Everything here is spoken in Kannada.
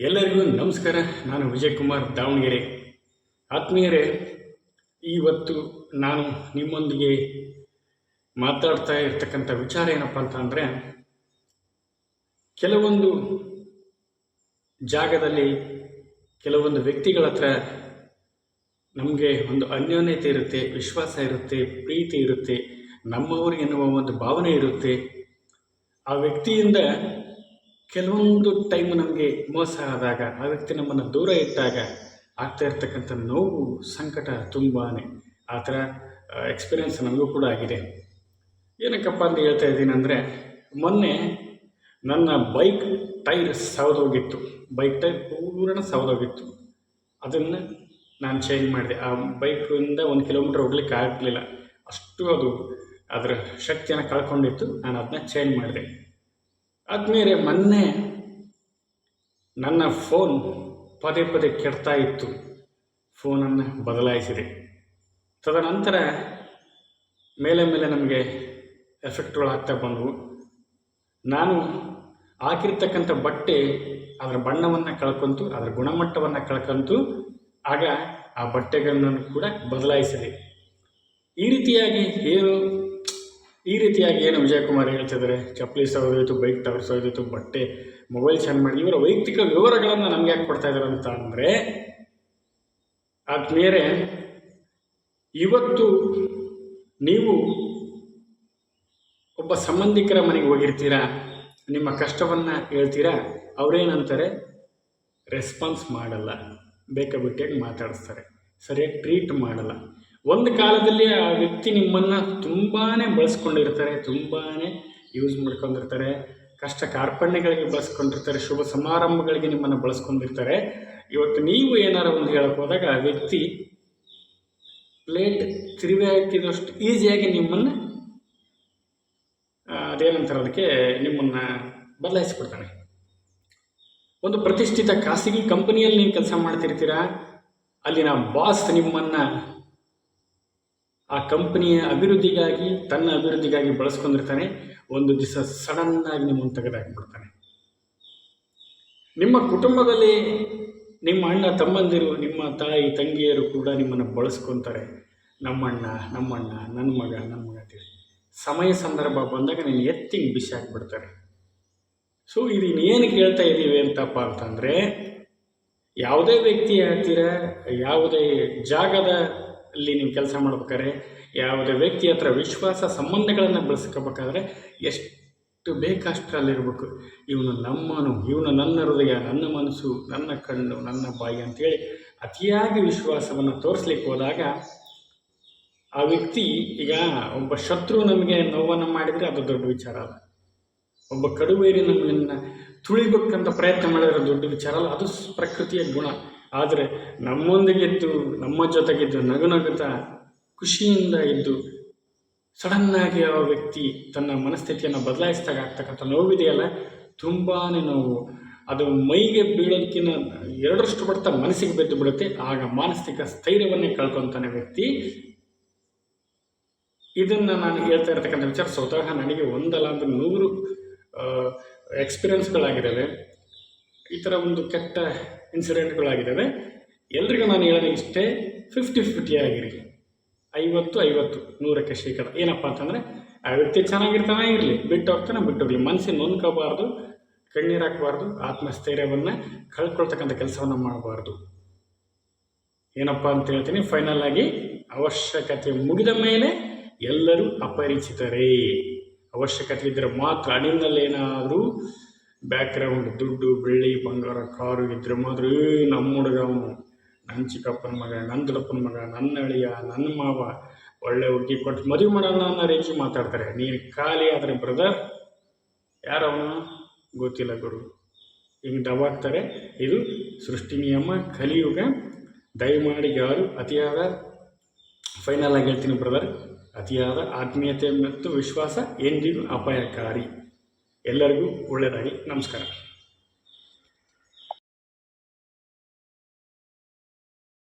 ಎಲ್ಲರಿಗೂ ನಮಸ್ಕಾರ. ನಾನು ವಿಜಯ್ ಕುಮಾರ್ ದಾವಣಗೆರೆ. ಆತ್ಮೀಯರೇ, ಇವತ್ತು ನಾನು ನಿಮ್ಮೊಂದಿಗೆ ಮಾತಾಡ್ತಾ ಇರ್ತಕ್ಕಂಥ ವಿಚಾರ ಏನಪ್ಪ ಅಂತಂದರೆ ಕೆಲವೊಂದು ಜಾಗದಲ್ಲಿ ಕೆಲವೊಂದು ವ್ಯಕ್ತಿಗಳ ಹತ್ರ ನಮಗೆ ಒಂದು ಅನ್ಯೋನ್ಯತೆ ಇರುತ್ತೆ, ವಿಶ್ವಾಸ ಇರುತ್ತೆ, ಪ್ರೀತಿ ಇರುತ್ತೆ, ನಮ್ಮವರು ಎನ್ನುವ ಒಂದು ಭಾವನೆ ಇರುತ್ತೆ. ಆ ವ್ಯಕ್ತಿಯಿಂದ ಕೆಲವೊಂದು ಟೈಮ್ ನಮಗೆ ಮೋಸ ಆದಾಗ, ಆ ವ್ಯಕ್ತಿ ನಮ್ಮನ್ನು ದೂರ ಇಟ್ಟಾಗ ಆಗ್ತಾ ಇರ್ತಕ್ಕಂಥ ನೋವು, ಸಂಕಟ ತುಂಬಾ ಆ ಥರ ಎಕ್ಸ್ಪೀರಿಯನ್ಸ್ ನನಗೂ ಕೂಡ ಆಗಿದೆ. ಏನಕ್ಕಪ್ಪ ಅಂತ ಹೇಳ್ತಾ ಇದ್ದೀನಿ ಅಂದರೆ, ಮೊನ್ನೆ ನನ್ನ ಬೈಕ್ ಟೈರ್ ಸವದೋಗಿತ್ತು ಬೈಕ್ ಟೈರ್ ಪೂರ್ಣ ಸವದೋಗಿತ್ತು ಅದನ್ನು ನಾನು ಚೇಂಜ್ ಮಾಡಿದೆ. ಆ ಬೈಕಿಂದ ಒಂದು ಕಿಲೋಮೀಟ್ರ್ ಹೋಗ್ಲಿಕ್ಕೆ ಆಗಲಿಲ್ಲ. ಅಷ್ಟು ಅದು ಅದರ ಶಕ್ತಿಯನ್ನು ಕಳ್ಕೊಂಡಿತ್ತು. ನಾನು ಅದನ್ನ ಚೇಂಜ್ ಮಾಡಿದೆ. ಆದಮೇಲೆ ಮೊನ್ನೆ ನನ್ನ ಫೋನ್ ಪದೇ ಪದೇ ಕೆಡ್ತಾ ಇತ್ತು. ಫೋನನ್ನು ಬದಲಾಯಿಸಿದೆ. ತದನಂತರ ಮೇಲೆ ಮೇಲೆ ನಮಗೆ ಎಫೆಕ್ಟ್ಗಳು ಆಗ್ತಾ ಬಂದವು. ನಾನು ಹಾಕಿರ್ತಕ್ಕಂಥ ಬಟ್ಟೆ ಅದರ ಬಣ್ಣವನ್ನು ಕಳ್ಕೊಂತು, ಅದರ ಗುಣಮಟ್ಟವನ್ನು ಕಳ್ಕೊಂತು, ಆಗ ಆ ಬಟ್ಟೆಗಳನ್ನು ಕೂಡ ಬದಲಾಯಿಸಿದೆ. ಈ ರೀತಿಯಾಗಿ ಏನು ಈ ರೀತಿಯಾಗಿ ಏನು ವಿಜಯಕುಮಾರ್ ಹೇಳ್ತಿದ್ದಾರೆ? ಚಪ್ಪಲಿ ಸೋದೋಯ್ತು ಬೈಕ್ ಟವರ್ ಸೋದೋಯ್ತು ಬಟ್ಟೆ ಮೊಬೈಲ್ ಚೆನ್ನ ಮಾಡಿ, ಇವರ ವೈಯಕ್ತಿಕ ವಿವರಗಳನ್ನು ನಮ್ಗೆ ಯಾಕೆ ಕೊಡ್ತಾ ಇದ್ದಾರೆ ಅಂತ ಅಂದರೆ ಆದ್ಮೇಲೆ ಇವತ್ತು ನೀವು ಒಬ್ಬ ಸಂಬಂಧಿಕರ ಮನೆಗೆ ಹೋಗಿರ್ತೀರಾ? ನಿಮ್ಮ ಕಷ್ಟವನ್ನು ಹೇಳ್ತೀರಾ? ಅವರೇನಂತಾರೆ ರೆಸ್ಪಾನ್ಸ್ ಮಾಡಲ್ಲ. ಬೇಕಾಬಿಟ್ಟಿಯಾಗಿ ಮಾತಾಡಿಸ್ತಾರೆ. ಸರಿಯಾಗಿ ಟ್ರೀಟ್ ಮಾಡಲ್ಲ. ಒಂದು ಕಾಲದಲ್ಲಿ ಆ ವ್ಯಕ್ತಿ ನಿಮ್ಮನ್ನು ತುಂಬಾ ಬಳಸ್ಕೊಂಡಿರ್ತಾರೆ ತುಂಬಾ ಯೂಸ್ ಮಾಡ್ಕೊಂಡಿರ್ತಾರೆ, ಕಷ್ಟ ಕಾರ್ಪಣ್ಯಗಳಿಗೆ ಬಳಸ್ಕೊಂಡಿರ್ತಾರೆ, ಶುಭ ಸಮಾರಂಭಗಳಿಗೆ ನಿಮ್ಮನ್ನು ಬಳಸ್ಕೊಂಡಿರ್ತಾರೆ. ಇವತ್ತು ನೀವು ಏನಾರ ಒಂದು ಹೇಳಕ್ಕೆ ಹೋದಾಗ ಆ ವ್ಯಕ್ತಿ ಪ್ಲೇಟ್ ತಿರುವಿ ಹಾಕಿದಷ್ಟು ಈಸಿಯಾಗಿ ನಿಮ್ಮನ್ನು ಅದೇನಂತಾರೆ ಅದಕ್ಕೆ ನಿಮ್ಮನ್ನು ಬದಲಾಯಿಸ್ಬಿಡ್ತಾನೆ ಒಂದು ಪ್ರತಿಷ್ಠಿತ ಖಾಸಗಿ ಕಂಪನಿಯಲ್ಲಿ ನೀವು ಕೆಲಸ ಮಾಡ್ತಿರ್ತೀರಾ, ಅಲ್ಲಿನ ಬಾಸ್ ನಿಮ್ಮನ್ನು ಆ ಕಂಪನಿಯ ಅಭಿವೃದ್ಧಿಗಾಗಿ, ತನ್ನ ಅಭಿವೃದ್ಧಿಗಾಗಿ ಬಳಸ್ಕೊಂಡಿರ್ತಾನೆ. ಒಂದು ದಿವಸ ಸಡನ್ನಾಗಿ ನಿಮ್ಮನ್ನು ತೆಗೆದಾಕಿಬಿಡ್ತಾನೆ. ನಿಮ್ಮ ಕುಟುಂಬದಲ್ಲಿ ನಿಮ್ಮ ಅಣ್ಣ, ತಮ್ಮಂದಿರು, ನಿಮ್ಮ ತಾಯಿ, ತಂಗಿಯರು ಕೂಡ ನಿಮ್ಮನ್ನು ಬಳಸ್ಕೊತಾರೆ. ನಮ್ಮಣ್ಣ ನಮ್ಮಣ್ಣ ನನ್ನ ಮಗ ನನ್ನ ಮಗ ಅಂತೇಳಿ. ಸಮಯ ಸಂದರ್ಭ ಬಂದಾಗ ನೀನು ಎತ್ತಿ ಬಿಸಿ ಹಾಕ್ಬಿಡ್ತಾರೆ ಸೊ ಇದು ಏನು ಕೇಳ್ತಾ ಇದ್ದೀವಿ ಅಂತಪ್ಪ ಅಂತಂದರೆ, ಯಾವುದೇ ವ್ಯಕ್ತಿ ಹತ್ತಿರ ಯಾವುದೇ ಜಾಗದ ಅಲ್ಲಿ ನೀವು ಕೆಲಸ ಮಾಡ್ಬೇಕಾದ್ರೆ ಯಾವುದೇ ವ್ಯಕ್ತಿ ಹತ್ರ ವಿಶ್ವಾಸ ಸಂಬಂಧಗಳನ್ನು ಬೆಳೆಸ್ಕೋಬೇಕಾದ್ರೆ ಎಷ್ಟು ಬೇಕಷ್ಟು ಅಲ್ಲಿರ್ಬೇಕು ಇವನು ನಮ್ಮನು, ಇವನು ನನ್ನ ಹೃದಯ, ನನ್ನ ಮನಸ್ಸು, ನನ್ನ ಕಣ್ಣು, ನನ್ನ ಬಾಯಿ ಅಂತೇಳಿ ಅತಿಯಾಗಿ ವಿಶ್ವಾಸವನ್ನು ತೋರಿಸ್ಲಿಕ್ಕೆ ಹೋದಾಗ ಆ ವ್ಯಕ್ತಿ ಈಗ ಒಬ್ಬ ಶತ್ರು ನಮಗೆ ನೋವನ್ನು ಮಾಡಿದರೆ ಅದು ದೊಡ್ಡ ವಿಚಾರ ಅಲ್ಲ. ಒಬ್ಬ ಕಡುವೇರಿ ನಮ್ಮನ್ನು ತುಳಿಬೇಕಂತ ಪ್ರಯತ್ನ ಮಾಡಿದ್ರೆ ದೊಡ್ಡ ವಿಚಾರ ಅಲ್ಲ. ಅದು ಪ್ರಕೃತಿಯ ಗುಣ. ಆದರೆ ನಮ್ಮೊಂದಿಗಿದ್ದು ನಮ್ಮ ಜೊತೆಗಿದ್ದು ನಗು ನಗುತ್ತಾ ಖುಷಿಯಿಂದ ಇದ್ದು, ಸಡನ್ನಾಗಿ ಆ ವ್ಯಕ್ತಿ ತನ್ನ ಮನಸ್ಥಿತಿಯನ್ನು ಬದಲಾಯಿಸಿದಾಗ ಆಗ್ತಕ್ಕಂಥ ನೋವಿದೆಯಲ್ಲ ತುಂಬಾ ನೋವು. ಅದು ಮೈಗೆ ಬೀಳೋದಕ್ಕಿಂತ ಎರಡರಷ್ಟು ಪಡ್ತಾ ಮನಸ್ಸಿಗೆ ಬೆದ್ದು ಬಿಡುತ್ತೆ. ಆಗ ಮಾನಸಿಕ ಸ್ಥೈರ್ಯವನ್ನೇ ಕಳ್ಕೊತಾನೆ ವ್ಯಕ್ತಿ. ಇದನ್ನು ನಾನು ಹೇಳ್ತಾ ಇರ್ತಕ್ಕಂಥ ವಿಚಾರ ಸ್ವತಃ ನನಗೆ ಒಂದಲ್ಲ ಅಂದ್ರೆ ನೂರು ಎಕ್ಸ್ಪೀರಿಯನ್ಸ್ಗಳಾಗಿದ್ದಾವೆ ಈ ಥರ ಒಂದು ಕೆಟ್ಟ ಇನ್ಸಿಡೆಂಟ್ಗಳಾಗಿದ್ದಾವೆ ಎಲ್ರಿಗೂ ನಾನು ಹೇಳೋದು ಇಷ್ಟೇ ಫಿಫ್ಟಿ ಫಿಫ್ಟಿ ಆಗಿರಿ. ಐವತ್ತು ಐವತ್ತು, ನೂರಕ್ಕೆ ಶೇಕಡ. ಏನಪ್ಪ ಅಂತಂದರೆ, ಆ ವ್ಯಕ್ತಿ ಚೆನ್ನಾಗಿರ್ತಾನೆ ಇರಲಿ, ಬಿಟ್ಟು ಹೋಗ್ತಾನೆ, ಬಿಟ್ಟು ಹೋಗಲಿ. ಮನಸ್ಸಿನ ನೊಂದ್ಕೋಬಾರ್ದು, ಕಣ್ಣೀರು ಹಾಕಬಾರ್ದು, ಆತ್ಮಸ್ಥೈರ್ಯವನ್ನು ಕಳ್ಕೊಳ್ತಕ್ಕಂಥ ಕೆಲಸವನ್ನು ಮಾಡಬಾರ್ದು. ಏನಪ್ಪ ಅಂತ ಹೇಳ್ತೀನಿ ಫೈನಲ್ ಆಗಿ ಅವಶ್ಯಕತೆ ಮುಗಿದ ಮೇಲೆ ಎಲ್ಲರೂ ಅಪರಿಚಿತರೇ. ಅವಶ್ಯಕತೆ ಇದ್ದರೆ ಮಾತ್ರ ಹಣ್ಣಿನಲ್ಲೇನಾದರೂ ಬ್ಯಾಕ್ಗ್ರೌಂಡ್ ದುಡ್ಡು, ಬೆಳ್ಳಿ, ಬಂಗಾರ, ಕಾರು ಇದ್ದರೆ ಮಾತ್ರ ನಮ್ಮ ಹುಡುಗ ಅವನು. ನನ್ನ ಚಿಕ್ಕಪ್ಪನ ಮಗ ನನ್ನ ದೊಡ್ಡಪ್ಪನ ಮಗ, ನನ್ನ ಅಳಿಯ ನನ್ನ ಮಾವ, ಒಳ್ಳೆ ಹುಡುಗಿ ಕೊಟ್ಟು ಮದುವೆ ಮಾಡೋಣ ಅನ್ನೋ ರೀತಿ ಮಾತಾಡ್ತಾರೆ. ನೀನು ಖಾಲಿ ಆದರೆ ಬ್ರದರ್ ಯಾರವನು ಗೊತ್ತಿಲ್ಲ ಗುರು. ಹಿಂಗೆ ದವಾಗ್ತಾರೆ ಇದು ಸೃಷ್ಟಿ ನಿಯಮ, ಕಲಿಯುಗ. ದಯಮಾಡಿ ಯಾರು ಅತಿಯಾದ ಫೈನಲ್ ಆಗಿ ಹೇಳ್ತೀನಿ ಬ್ರದರ್ ಅತಿಯಾದ ಆತ್ಮೀಯತೆ ಮತ್ತು ವಿಶ್ವಾಸ ಎಂದಿಗೂ ಅಪಾಯಕಾರಿ. ಎಲ್ಲರಿಗೂ ಒಳ್ಳೆಯದಾಗಿ ನಮಸ್ಕಾರ.